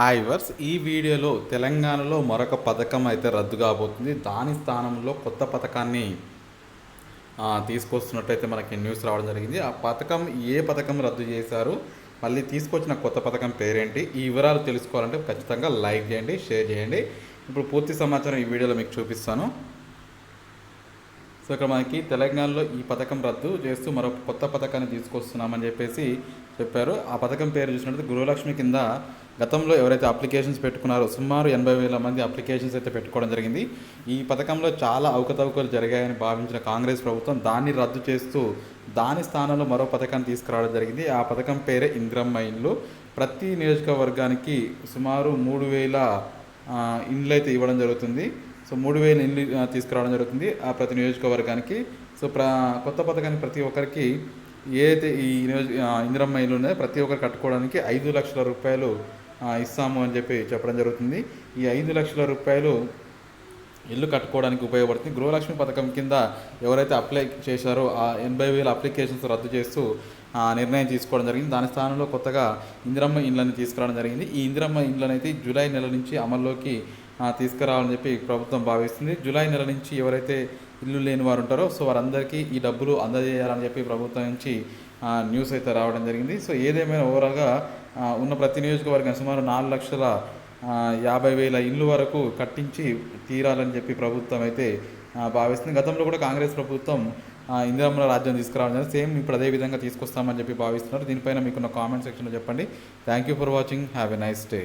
Hi verse ఈ వీడియోలో తెలంగాణలో మరొక పథకం అయితే రద్దు కాబోతుంది. దాని స్థానంలో కొత్త పథకాన్ని తీసుకొస్తున్నట్టయితే మనకి న్యూస్ రావడం జరిగింది. ఆ పథకం ఏ పథకం రద్దు చేశారు మళ్ళీ తీసుకొచ్చిన కొత్త పథకం పేరేంటి ఈ వివరాలు తెలుసుకోవాలంటే ఖచ్చితంగా లైక్ చేయండి షేర్ చేయండి. ఇప్పుడు పూర్తి సమాచారం ఈ వీడియోలో మీకు చూపిస్తాను. సో ఇక్కడ మనకి తెలంగాణలో ఈ పథకం రద్దు చేస్తూ మరొక కొత్త పథకాన్ని తీసుకొస్తున్నామని చెప్పేసి చెప్పారు. ఆ పథకం పేరు చూసినట్టు గృహలక్ష్మి కింద గతంలో ఎవరైతే అప్లికేషన్స్ పెట్టుకున్నారో సుమారు ఎనభై వేల మంది అప్లికేషన్స్ అయితే పెట్టుకోవడం జరిగింది. ఈ పథకంలో చాలా అవకతవకలు జరిగాయని భావించిన కాంగ్రెస్ ప్రభుత్వం దాన్ని రద్దు చేస్తూ దాని స్థానంలో మరో పథకాన్ని తీసుకురావడం జరిగింది. ఆ పథకం పేరే ఇంద్రమ్మ ఇండ్లు. ప్రతి నియోజకవర్గానికి సుమారు మూడు వేల ఇండ్లు అయితే ఇవ్వడం జరుగుతుంది. సో మూడు వేల ఇండ్లు తీసుకురావడం జరుగుతుంది ఆ ప్రతి నియోజకవర్గానికి. సో ప్ర కొత్త పథకానికి ప్రతి ఒక్కరికి ఏదైతే ఈ ఇందిరమ్మ ఇల్లు ఉన్నాయో ప్రతి ఒక్కరు కట్టుకోవడానికి ఐదు లక్షల రూపాయలు ఇస్తాము అని చెప్పి చెప్పడం జరుగుతుంది. ఈ ఐదు లక్షల రూపాయలు ఇల్లు కట్టుకోవడానికి ఉపయోగపడుతుంది. గృహలక్ష్మి పథకం కింద ఎవరైతే అప్లై చేశారో ఆ ఎనభై వేల అప్లికేషన్స్ రద్దు చేస్తూ నిర్ణయం తీసుకోవడం జరిగింది. దాని స్థానంలో కొత్తగా ఇందిరమ్మ ఇండ్లని తీసుకురావడం జరిగింది. ఈ ఇందిరమ్మ ఇండ్లను అయితే జూలై నెల నుంచి అమల్లోకి తీసుకురావాలని చెప్పి ప్రభుత్వం భావిస్తుంది. జూలై నెల నుంచి ఎవరైతే ఇల్లు లేని వారు ఉంటారో సో వారందరికీ ఈ డబ్బులు అందజేయాలని చెప్పి ప్రభుత్వం నుంచి న్యూస్ అయితే రావడం జరిగింది. సో ఏదేమైనా ఓవరాల్గా ఉన్న ప్రతి నియోజకవర్గం సుమారు నాలుగు లక్షల యాభై వేల ఇల్లు వరకు కట్టించి తీరాలని చెప్పి ప్రభుత్వం అయితే భావిస్తుంది. గతంలో కూడా కాంగ్రెస్ ప్రభుత్వం ఇందిరమ్మ రాజ్యం తీసుకురావడం జరిగింది. సేమ్ ఇప్పుడు అదే విధంగా తీసుకొస్తామని చెప్పి భావిస్తున్నారు. దీనిపైన మీకున్న కామెంట్ సెక్షన్లో చెప్పండి. Thank you for watching. Have a nice day.